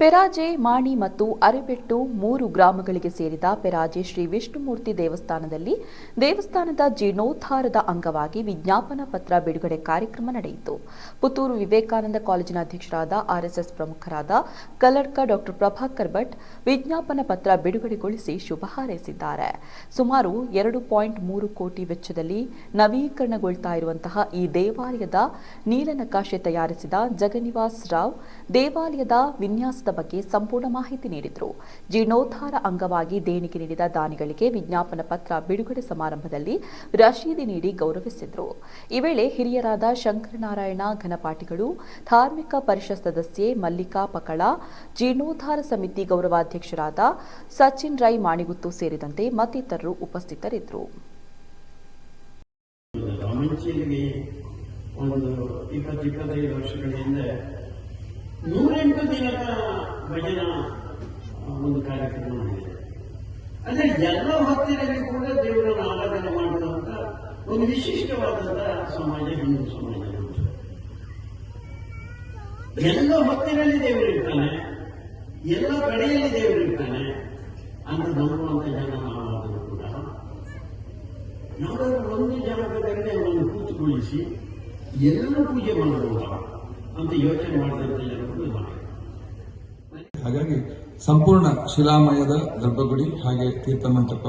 ಪೆರಾಜೆ, ಮಾಣಿ ಮತ್ತು ಅರೆಬೆಟ್ಟು ಮೂರು ಗ್ರಾಮಗಳಿಗೆ ಸೇರಿದ ಪೆರಾಜೆ ಶ್ರೀ ವಿಷ್ಣುಮೂರ್ತಿ ದೇವಸ್ಥಾನದಲ್ಲಿ ದೇವಸ್ಥಾನದ ಜೀರ್ಣೋದ್ಧಾರದ ಅಂಗವಾಗಿ ವಿಜ್ಞಾಪನಾ ಪತ್ರ ಬಿಡುಗಡೆ ಕಾರ್ಯಕ್ರಮ ನಡೆಯಿತು. ಪುತ್ತೂರು ವಿವೇಕಾನಂದ ಕಾಲೇಜಿನ ಅಧ್ಯಕ್ಷರಾದ ಆರ್ಎಸ್ಎಸ್ ಪ್ರಮುಖರಾದ ಕಲ್ಲಡ್ಕ ಡಾಕ್ಟರ್ ಪ್ರಭಾಕರ್ ಭಟ್ ವಿಜ್ಞಾಪನಾ ಪತ್ರ ಬಿಡುಗಡೆಗೊಳಿಸಿ ಶುಭ ಹಾರೈಸಿದ್ದಾರೆ. ಸುಮಾರು ಎರಡು ಪಾಯಿಂಟ್ ಮೂರು ಕೋಟಿ ವೆಚ್ಚದಲ್ಲಿ ನವೀಕರಣಗೊಳ್ತಾ ಇರುವಂತಹ ಈ ದೇವಾಲಯದ ನೀಲನಕಾಶೆ ತಯಾರಿಸಿದ ಜಗನಿವಾಸ್ ರಾವ್ ದೇವಾಲಯದ ವಿನ್ಯಾಸದ ಬಗ್ಗೆ ಸಂಪೂರ್ಣ ಮಾಹಿತಿ ನೀಡಿದರು. ಜೀರ್ಣೋದ್ಧಾರ ಅಂಗವಾಗಿ ದೇಣಿಗೆ ನೀಡಿದ ದಾನಿಗಳಿಗೆ ವಿಜ್ಞಾಪನ ಪತ್ರ ಬಿಡುಗಡೆ ಸಮಾರಂಭದಲ್ಲಿ ರಶೀದಿ ನೀಡಿ ಗೌರವಿಸಿದರು. ಈ ವೇಳೆ ಹಿರಿಯರಾದ ಶಂಕರನಾರಾಯಣ ಘನಪಾಠಿಗಳು, ಧಾರ್ಮಿಕ ಪರಿಷತ್ ಸದಸ್ಯೆ ಮಲ್ಲಿಕಾ ಪಕಳ, ಜೀರ್ಣೋದ್ಧಾರ ಸಮಿತಿ ಗೌರವಾಧ್ಯಕ್ಷರಾದ ಸಚಿನ್ ರೈ ಮಾಣಿಗುತ್ತು ಸೇರಿದಂತೆ ಮತ್ತಿತರರು ಉಪಸ್ಥಿತರಿದ್ದರು. ಒಂದು ಇಪ್ಪತ್ತು ಇಪ್ಪತ್ತೈದು ವರ್ಷಗಳ ಹಿಂದೆ ನೂರೆಂಟು ದಿನದ ಭಜನಾ ಒಂದು ಕಾರ್ಯಕ್ರಮ ಮಾಡಿದೆ ಅಂದ್ರೆ ಎಲ್ಲ ಹೊತ್ತಿನಲ್ಲಿ ಕೂಡ ದೇವರನ್ನು ಆರಾಧನೆ ಮಾಡುವಂತ ಒಂದು ವಿಶಿಷ್ಟವಾದಂತಹ ಸಮಾಜ, ಹಿಂದೂ ಸಮಾಜ ಎಲ್ಲ ಹೊತ್ತಿನಲ್ಲಿ ದೇವರಿರ್ತಾನೆ ಎಲ್ಲ ಕಡೆಯಲ್ಲಿ ದೇವರಿರ್ತಾನೆ ಅಂತ ನಂಬುವಂತ ಜನ ನಾವಾದರೂ ಕೂಡ ಯಾವುದಾದ್ರೂ ಒಂದು ಜಾಗದಲ್ಲಿ ಅವರನ್ನು ಕೂತುಗೊಳಿಸಿ ಎಲ್ಲರೂ ಪೂಜೆ ಮಾಡಬಹುದಾ ಅಂತ ಯೋಚನೆ ಹಾಗಾಗಿ ಸಂಪೂರ್ಣ ಶಿಲಾಮಯದ ಗರ್ಭಗುಡಿ ಹಾಗೆ ತೀರ್ಥಮಂಟಪ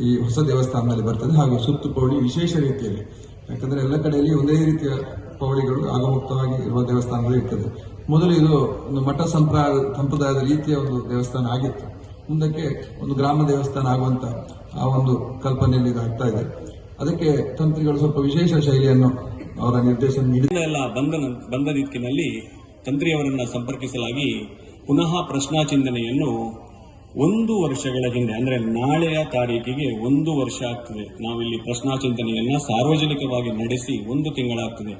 ಈ ಹೊಸ ದೇವಸ್ಥಾನದಲ್ಲಿ ಬರ್ತದೆ. ಹಾಗೂ ಸುತ್ತು ಪೌಳಿ ವಿಶೇಷ ರೀತಿಯಲ್ಲಿ. ಯಾಕಂದ್ರೆ ಎಲ್ಲ ಕಡೆಯಲ್ಲಿ ಒಂದೇ ರೀತಿಯ ಪೌಳಿಗಳು ಆಗಮುಕ್ತವಾಗಿ ಇರುವ ದೇವಸ್ಥಾನಗಳು ಇರ್ತದೆ. ಮೊದಲು ಇದು ಒಂದು ಮಠ ಸಂಪ್ರದಾಯ ಸಂಪ್ರದಾಯದ ರೀತಿಯ ಒಂದು ದೇವಸ್ಥಾನ ಆಗಿತ್ತು. ಮುಂದಕ್ಕೆ ಒಂದು ಗ್ರಾಮ ದೇವಸ್ಥಾನ ಆಗುವಂತ ಆ ಒಂದು ಕಲ್ಪನೆಯಲ್ಲಿ ಇದಾಗ್ತಾ ಇದೆ. ಅದಕ್ಕೆ ತಂತ್ರಿಗಳು ಸ್ವಲ್ಪ ವಿಶೇಷ ಶೈಲಿಯನ್ನು ಅವರ ನಿರ್ದೇಶನ ಎಲ್ಲ ಬಂದ ಬಂದ ದಿಕ್ಕಿನಲ್ಲಿ ತಂತ್ರಿಯವರನ್ನ ಸಂಪರ್ಕಿಸಲಾಗಿ ಪುನಃ ಪ್ರಶ್ನಾ ಚಿಂತನೆಯನ್ನು ಒಂದು ವರ್ಷಗಳ ಹಿಂದೆ ಅಂದ್ರೆ ನಾಳೆಯ ತಾರೀಕಿಗೆ ಒಂದು ವರ್ಷ ಆಗ್ತದೆ. ನಾವಿಲ್ಲಿ ಪ್ರಶ್ನಾಚಿಂತನೆಯನ್ನ ಸಾರ್ವಜನಿಕವಾಗಿ ನಡೆಸಿ ಒಂದು ತಿಂಗಳಾಗ್ತದೆ.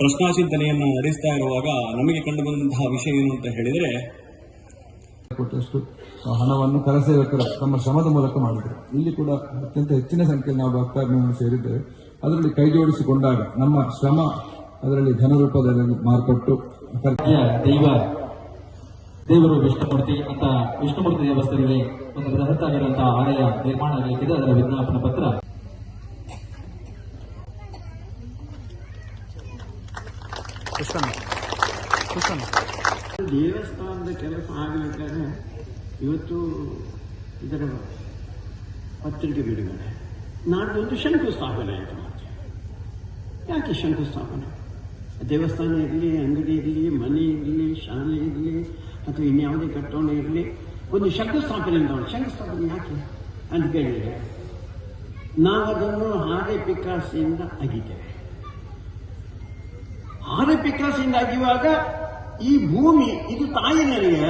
ಪ್ರಶ್ನಾ ಚಿಂತನೆಯನ್ನು ನಡೆಸ್ತಾ ಇರುವಾಗ ನಮಗೆ ಕಂಡು ಬಂದಂತಹ ವಿಷಯ ಏನು ಅಂತ ಹೇಳಿದ್ರೆ ಕೊಟ್ಟಷ್ಟು ಹಣವನ್ನು ಕರಸೇವಕರ ತಮ್ಮ ಶ್ರಮದ ಮೂಲಕ ಮಾಡಿದ್ರು. ಇಲ್ಲಿ ಕೂಡ ಅತ್ಯಂತ ಹೆಚ್ಚಿನ ಸಂಖ್ಯೆಯಲ್ಲಿ ನಾವು ಡಾಕ್ಟರ್ ಸೇರಿದ್ದೇವೆ. ಅದರಲ್ಲಿ ಕೈಜೋಡಿಸಿಕೊಂಡಾಗ ನಮ್ಮ ಶ್ರಮ ಅದರಲ್ಲಿ ಧನರೂಪದಲ್ಲಿ ಮಾರ್ಪಟ್ಟು ದೈವ ದೇವರು ವಿಷ್ಣುಮೂರ್ತಿ ಅಂತ ವಿಷ್ಣುಮೂರ್ತಿ ದೇವಸ್ಥಾನದಲ್ಲಿ ಒಂದು ಬೃಹತ್ ಆಗಿರುವಂತಹ ಆಲಯ ನಿರ್ಮಾಣ ಆಗಲಿಕ್ಕಿದೆ. ಅದರ ವಿಜ್ಞಾಪನ ಪತ್ರ. ದೇವಸ್ಥಾನದ ಕೆಲಸ ಆಗಬೇಕಾದ್ರೆ ಇವತ್ತು ಇದರ ಪತ್ರಿಕೆ ಬಿಡುಗಡೆ. ನಾಡ್ದೊಂದು ಶಂಕುಸ್ಥಾಪನೆ ಆಯಿತು. ಯಾಕೆ ಶಂಕುಸ್ಥಾಪನೆ? ದೇವಸ್ಥಾನ ಇರಲಿ, ಅಂಗಡಿ ಇರಲಿ, ಮನೆ ಇರಲಿ, ಶಾಲೆ ಇರಲಿ, ಅಥವಾ ಇನ್ಯಾವುದೇ ಕಟ್ಟೋಣ ಇರಲಿ, ಒಂದು ಶಂಕುಸ್ಥಾಪನೆ ಅಂತ ಶಂಕುಸ್ಥಾಪನೆ ಯಾಕೆ ಅಂತ ಕೇಳಿದರೆ ನಾವು ಅದನ್ನು ಹಾರೆ ಪಿಕಾಸಿಯಿಂದ ಅಗಿತೇವೆ. ಹಾರೆ ಪಿಕಾಸಿಯಿಂದ ಅಗಿಯುವಾಗ ಈ ಭೂಮಿ, ಇದು ತಾಯಿ ನನಗೆ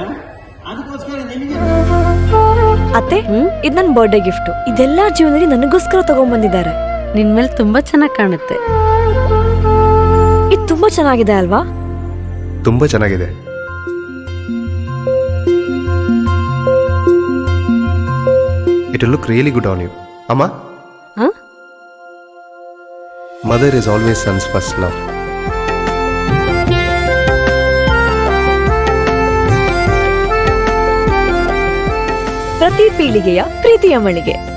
ಅದಕ್ಕೋಸ್ಕರ ನಿಮಗೆ ಅತ್ತೆ, ಇದು ನನ್ನ ಬರ್ಡೇ ಗಿಫ್ಟ್ ಇದೆಲ್ಲ ಜೀವನದಲ್ಲಿ ನನಗೋಸ್ಕರ ತಗೊಂಡ್ಬಂದಿದ್ದಾರೆ. ನಿನ್ ಮೇಲೆ ತುಂಬಾ ಚೆನ್ನಾಗಿ ಕಾಣುತ್ತೆ. ಇದು ತುಂಬಾ ಚೆನ್ನಾಗಿದೆ ಅಲ್ವಾ? ತುಂಬಾ ಚೆನ್ನಾಗಿದೆ. It look really good on you ಅಮ್ಮ? ಹ? Mother is always son's first love ಪ್ರತಿ ಪೀಳಿಗೆಯ ಪ್ರೀತಿಯ ಮಳಿಗೆ.